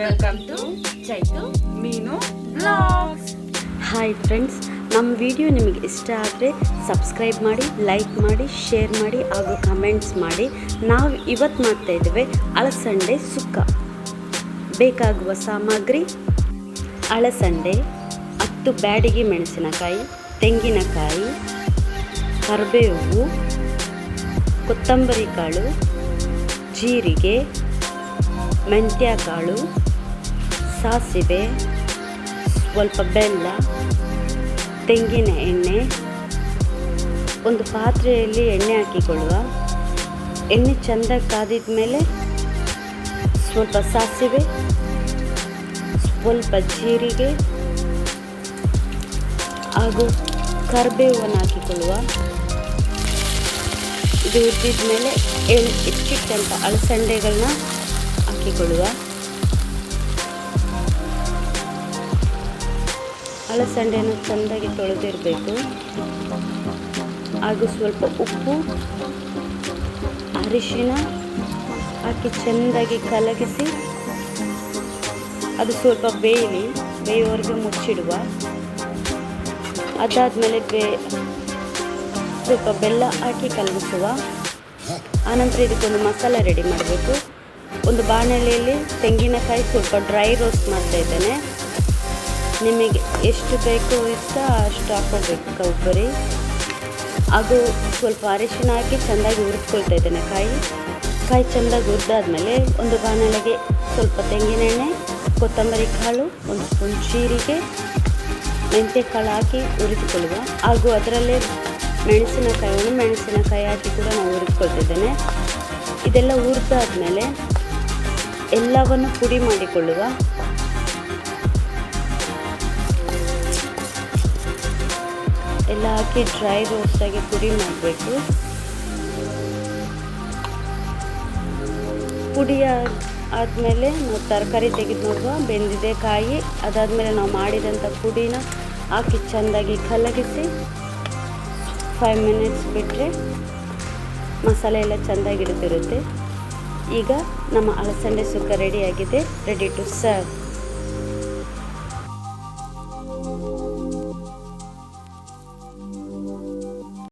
Welcome Chaitu Meenu blogs hi friends ನಮ್ಮ video ನಿಮಗೆ ಇಷ್ಟ ಆದರೆ ಸಬ್ಸ್ಕ್ರೈಬ್ ಮಾಡಿ ಲೈಕ್ ಮಾಡಿ ಶೇರ್ ಮಾಡಿ ಹಾಗೂ ಕಮೆಂಟ್ಸ್ ಮಾಡಿ. ನಾವು ಇವತ್ತು ಮಾಡ್ತಾ ಇದ್ದೇವೆ ಅಳಸಂಡೆ ಸುಕ್ಕ. ಬೇಕಾಗುವ ಸಾಮಗ್ರಿ? ಅಳಸಂಡೆ, ಹತ್ತು ಬ್ಯಾಡಿಗೆ ಮೆಣಸಿನಕಾಯಿ, ತೆಂಗಿನಕಾಯಿ, ಕರಿಬೇವು, ಕೊತ್ತಂಬರಿ ಕಾಳು, ಜೀರಿಗೆ ಮೆಂತ್ಯ ಕಾಳು ಸಾಸಿವೆ, ಸ್ವಲ್ಪ ಬೆಲ್ಲ, ತೆಂಗಿನ ಎಣ್ಣೆ, ಒಂದು ಪಾತ್ರೆಯಲ್ಲಿ ಎಣ್ಣೆ ಹಾಕಿಕೊಳ್ಳುವ. ಎಣ್ಣೆ ಚೆಂದ ಕಾದಿದ ಮೇಲೆ ಸ್ವಲ್ಪ ಸಾಸಿವೆ, ಸ್ವಲ್ಪ ಜೀರಿಗೆ ಹಾಗೂ ಕರಿಬೇವನ್ನು ಹಾಕಿಕೊಳ್ಳುವ. ಇದು ಉದ್ದಿದ ಮೇಲೆ ಹೆಚ್ಚಿಟ್ಟಂಥ ಅಲಸಂಡೆಗಳನ್ನ ಹಾಕಿಕೊಳ್ಳುವ. ಅಲಸಂಡೆಯನ್ನು ಚೆಂದಾಗಿ ತೊಳೆದಿರಬೇಕು. ಹಾಗೂ ಸ್ವಲ್ಪ ಉಪ್ಪು ಅರಿಶಿನ ಹಾಕಿ ಚೆಂದಾಗಿ ಕಲಗಿಸಿ ಅದು ಸ್ವಲ್ಪ ಬೇಯಲಿ ಬೇಯೋರಿಗೆ ಮುಚ್ಚಿಡುವ. ಅದಾದಮೇಲೆ ಬೇ, ಸ್ವಲ್ಪ ಬೆಲ್ಲ ಹಾಕಿ ಕಲಗಿಸುವ. ಆನಂತರ ಇದಕ್ಕೊಂದು ಮಸಾಲೆ ರೆಡಿ ಮಾಡಬೇಕು. ಒಂದು ಬಾಣಲೆಯಲ್ಲಿ ತೆಂಗಿನಕಾಯಿ ಸ್ವಲ್ಪ ಡ್ರೈ ರೋಸ್ಟ್ ಮಾಡ್ತಾ ಇದ್ದೇನೆ. ನಿಮಗೆ ಎಷ್ಟು ಬೇಕು ಇಷ್ಟ ಅಷ್ಟು ಹಾಕ್ಕೊಳ್ಬೇಕು ಕೊಬ್ಬರಿ. ಹಾಗೂ ಸ್ವಲ್ಪ ಅರಿಶಿನ ಹಾಕಿ ಚೆಂದಾಗಿ ಹುರಿಸ್ಕೊಳ್ತಾ ಇದ್ದೇನೆ ಕಾಯಿ. ಕಾಯಿ ಚೆಂದಾಗಿ ಹುರಿದಾದ್ಮೇಲೆ ಒಂದು ಬಾಣಲೆಗೆ ಸ್ವಲ್ಪ ತೆಂಗಿನೆಣ್ಣೆ, ಕೊತ್ತಂಬರಿ ಕಾಳು, ಒಂದು ಸ್ಪೂನ್ ಜೀರಿಗೆ ಮೆಂತ್ಯ ಕಾಳು ಹಾಕಿ ಹುರಿದುಕೊಳ್ಳುವ. ಹಾಗೂ ಅದರಲ್ಲೇ ಮೆಣಸಿನಕಾಯಿ ಮೆಣಸಿನಕಾಯಿ ಹಾಕಿ ಕೂಡ ನಾವು ಹುರಿದುಕೊಳ್ತಿದ್ದೇನೆ ಇದೆಲ್ಲ ಹುರಿದಾದ್ಮೇಲೆ ಎಲ್ಲವನ್ನು ಪುಡಿ ಮಾಡಿಕೊಳ್ಳುವ ಎಲ್ಲ ಹಾಕಿ ಡ್ರೈ ರೋಸ್ಟಾಗಿ ಪುಡಿ ಮಾಡಬೇಕು. ಪುಡಿ ಆದಮೇಲೆ ನಾವು ತರಕಾರಿ ತೆಗೆದು ನೋಡುವ. ಬೆಂದಿದೆ ಕಾಯಿ. ಅದಾದಮೇಲೆ ನಾವು ಮಾಡಿದಂಥ ಪುಡಿನ ಹಾಕಿ ಚೆಂದಾಗಿ ಕಲಗಿಸಿ ಫೈವ್ ಮಿನಿಟ್ಸ್ ಬಿಟ್ಟರೆ ಮಸಾಲೆ ಎಲ್ಲ ಚೆಂದಾಗಿ ಹಿಡಿದಿರುತ್ತೆ. ಈಗ ನಮ್ಮ ಅಲಸಂಡೆ ಸುಕ್ಕ ರೆಡಿಯಾಗಿದೆ ರೆಡಿ ಟು ಸರ್ವ್